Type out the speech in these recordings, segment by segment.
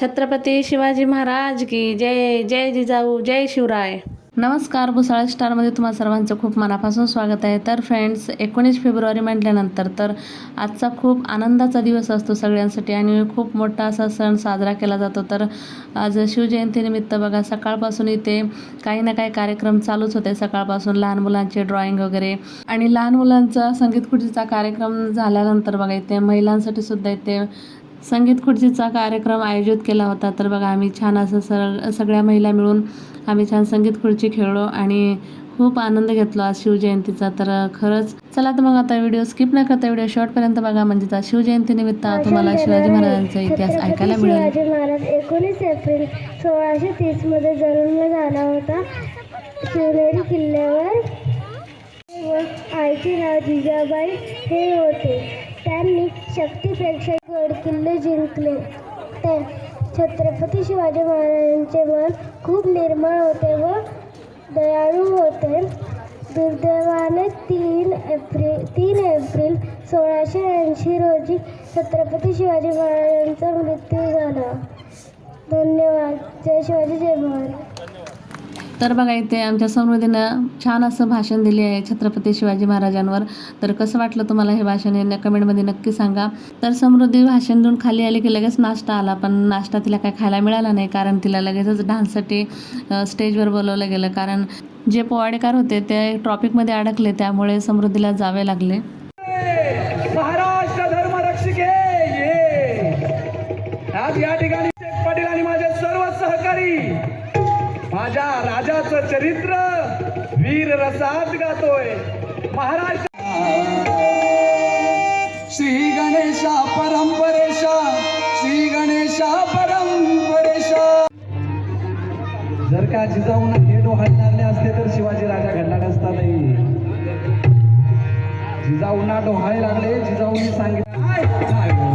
छत्रपती शिवाजी महाराज की जय जय जिजाऊ जय शिवराय. नमस्कार भुसाळ स्टारमध्ये तुम्हा सर्वांचं खूप मनापासून स्वागत आहे. तर फ्रेंड्स एकोणीस फेब्रुवारी म्हटल्यानंतर तर आजचा खूप आनंदाचा दिवस असतो सगळ्यांसाठी आणि खूप मोठा असा सण साजरा केला जातो. तर आज शिवजयंतीनिमित्त बघा सकाळपासून इथे काही ना काही कार्यक्रम चालूच होते. सकाळपासून लहान मुलांचे ड्रॉइंग वगैरे आणि लहान मुलांचा संगीत खुर्चीचा कार्यक्रम झाल्यानंतर बघा इथे महिलांसाठी सुद्धा इथे संगीत खुर्चीचा कार्यक्रम आयोजित केला होता. तर बघा आम्ही छान असं सर सगळ्या महिला मिळून आम्ही छान संगीत खुर्ची खेळलो आणि खूप आनंद घेतला आज शिवजयंतीचा. तर खरंच चला तर मग आता व्हिडिओ स्किप न करता व्हिडिओ शेवटपर्यंत बघा. म्हणजे त्या शिवजयंतीनिमित्त तुम्हाला शिवाजी महाराजांचा इतिहास ऐकायला मिळेल. शिवाजी महाराज एकोणीस एप्रिल सोळाशे तीसमध्ये जन्म झाला होता. शिवनेरी किल्ल्यावर आईचे नाव जिजाबाई हे होते. त्यांनी शक्तीपेक्षा किल्ले जिंकले. ते छत्रपती शिवाजी महाराजांचे मन खूप निर्मळ होते व दयाळू होते. दुर्दैवाने तीन एप्रिल तीन एप्रिल सोळाशे ऐंशी रोजी छत्रपती शिवाजी महाराजांचा मृत्यू झाला. धन्यवाद. जय शिवाजी जय महाराज तर बघा इथे आमच्या समृद्धीनं छान असं भाषण दिले आहे छत्रपती शिवाजी महाराजांवर. तर कसं वाटलं तुम्हाला हे भाषण? हे कमेंटमध्ये नक्की सांगा. तर समृद्धी भाषण देऊन खाली आले की लगेच नाश्ता आला पण नाश्ता तिला काय खायला मिळाला नाही कारण तिला लगेचच डान्ससाठी स्टेजवर बोलवलं गेलं. कारण जे पोवाडेकार होते ते ट्रॉपिकमध्ये अडकले त्यामुळे समृद्धीला जावे लागले. राजाचं चरित्र वीर रसात गातोय. महाराष्ट्र श्री गणेशा परंपरेशा श्री गणेशा परंपरेशा. जर का जिजाऊना हे डोहायला लागले असते तर शिवाजी राजा घडला नसता नाही जिजाऊना डोहाळे लागले जिजाऊनी सांगितलं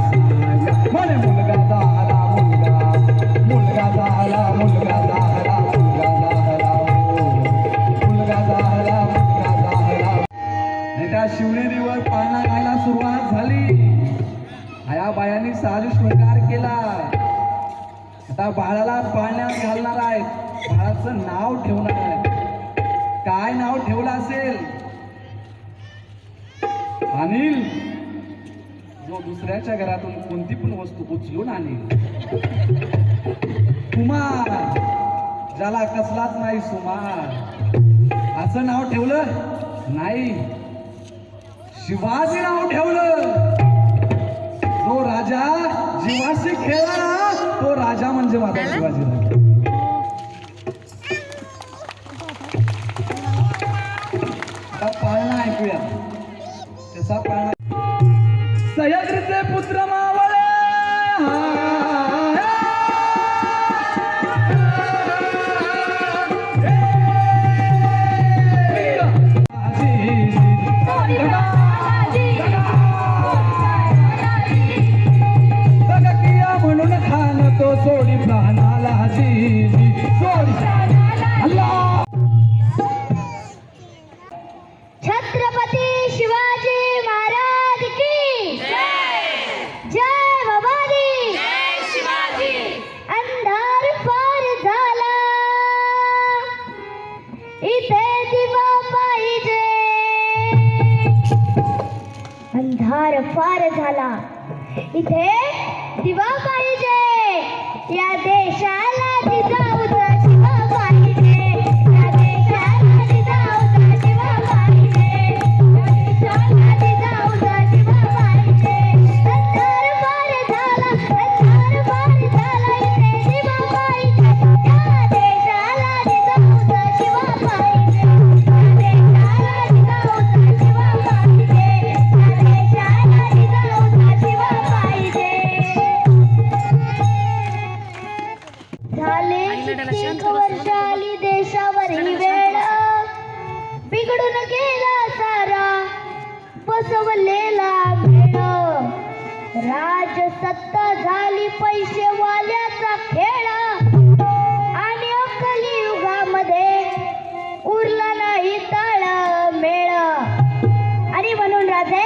त्या बायांनी साजू शृंगार केला. आता बाळाला पाळण्यात घालणार आहेत. बाळाचं नाव ठेवणार आहे काय नाव ठेवलं असेल? अनिल. जो दुसऱ्याच्या घरातून कोणती पण वस्तू उचलून आणेल. कुमार. ज्याला कसलाच नाही सुमार. असं नाव ठेवलं? नाही. शिवाजी नाव ठेवलं. जो राजा जीवाशी खेळला. तो राजा म्हणजे माझा शिवाजी राजा. आता पाळणा ऐकूया. कसा पाळणा? सह्याद्रीचे पुत्र मावळे अंधार फार झाला. इथे दिवा पाहिजे. या देशाला राजसत्ता झाली पैसे वाल्याचा खेळ. आणि अकली युगामध्ये उरला नाही ताळ मेळ. आणि म्हणून राजे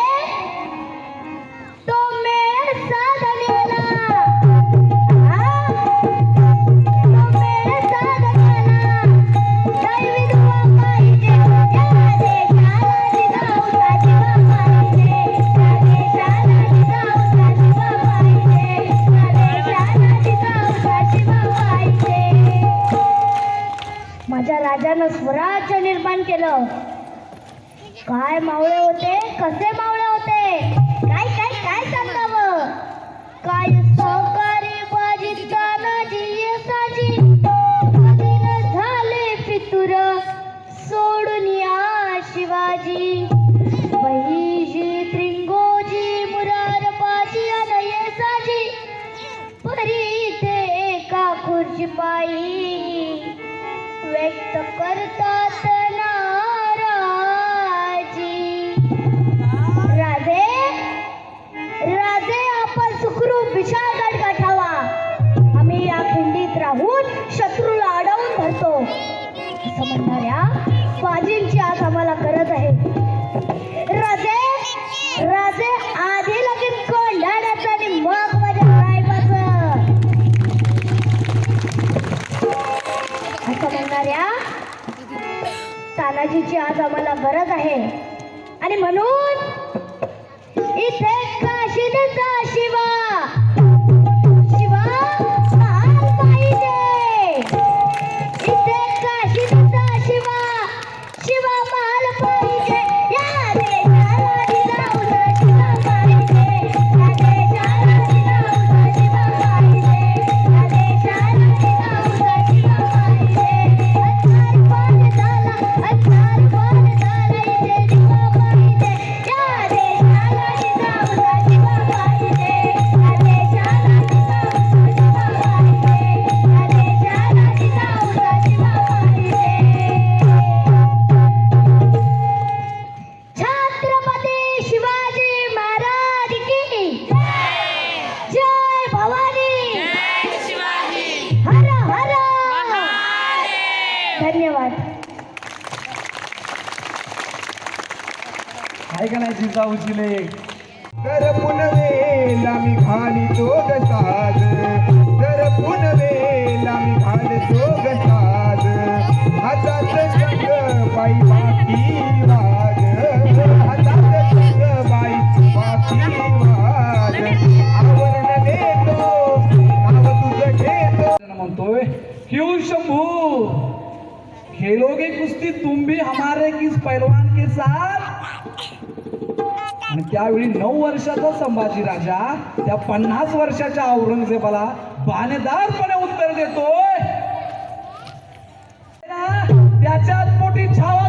केलं. काय मावळे होते? कसे मावळे होते? काय काय काय सांगावं? काय सहकारी भाजी म्हणणाऱ्या बाजींची आज आम्हाला गरज आहे. राजे राजे आधी लगीन कोंढाण्याचं आणि मग माझ्या साहेबाचं असं म्हणणाऱ्या तानाजीची आज आम्हाला गरज आहे. आणि म्हणून इथे काशीदचा शिवा शिवा आहे का नाही जिजाऊजीले तर पुनवेला मी घाली जोग साज. तर पुनवेला मी घाली जोग साज. हातात संग बाई बाकी वाग हातात संग बाई बाकी वाग आवरण देतो नाव तुझं घेतो. म्हणतोय क्यू हो शंभू खेलोगे कुस्ती तुम भी हमारे किस पहलवान के साथ आणि त्यावेळी नऊ वर्षाचा संभाजी राजा त्या पन्नास वर्षाच्या औरंगजेबाला बाणेदारपणे उत्तर देतोय. त्याच्यात मोठी छावा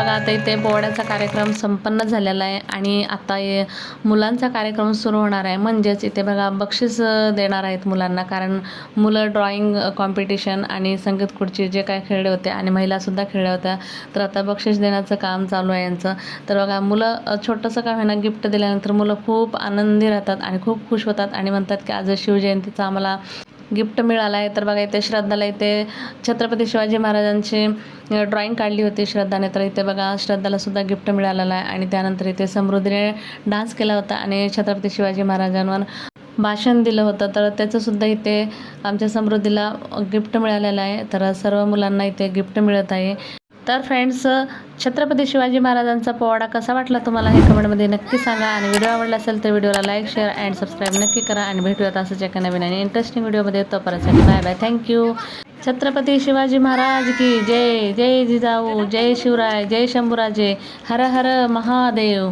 बघा आता इथे पोवाड्याचा कार्यक्रम संपन्न झालेला आहे आणि आता हे मुलांचा कार्यक्रम सुरू होणार आहे. म्हणजेच इथे बघा बक्षीस देणार आहेत मुलांना. कारण मुलं ड्रॉइंग कॉम्पिटिशन आणि संगीत खुर्ची जे काय खेळले होते आणि महिलासुद्धा खेळल्या होत्या तर आता बक्षीस देण्याचं काम चालू आहे यांचं. तर बघा मुलं छोटंसं का होईना गिफ्ट दिल्यानंतर मुलं खूप आनंदी राहतात आणि खूप खुश होतात आणि म्हणतात की आज शिवजयंतीचा आम्हाला गिफ्ट मिळाला आहे तर बघा इथे श्रद्धाला इथे छत्रपती शिवाजी महाराजांची ड्रॉइंग काढली होती श्रद्धाने. तर इथे बघा श्रद्धाला सुद्धा गिफ्ट मिळालेला आहे. आणि त्यानंतर इथे समृद्धीने डान्स केला होता आणि छत्रपती शिवाजी महाराजांवर भाषण दिलं होतं. तर त्याचंसुद्धा इथे आमच्या समृद्धीला गिफ्ट मिळालेलं आहे. तर सर्व मुलांना इथे गिफ्ट मिळत आहे. तर फ्रेंड्स छत्रपती शिवाजी महाराजांचा पोवाडा कसा वाटला तुम्हाला हे कमेंटमध्ये नक्की सांगा. आणि व्हिडिओ आवडला असेल तर व्हिडिओला लाईक शेअर अँड सबस्क्राईब नक्की करा. आणि भेटूयात असंच एका नवीन आणि इंटरेस्टिंग व्हिडिओमध्ये तोपर्यंत bye bye thank you Chhatrapati Shivaji Maharaj की जय. जय जिजाऊ. जय शिवराय. जय शंभूराजे. हर हर महादेव.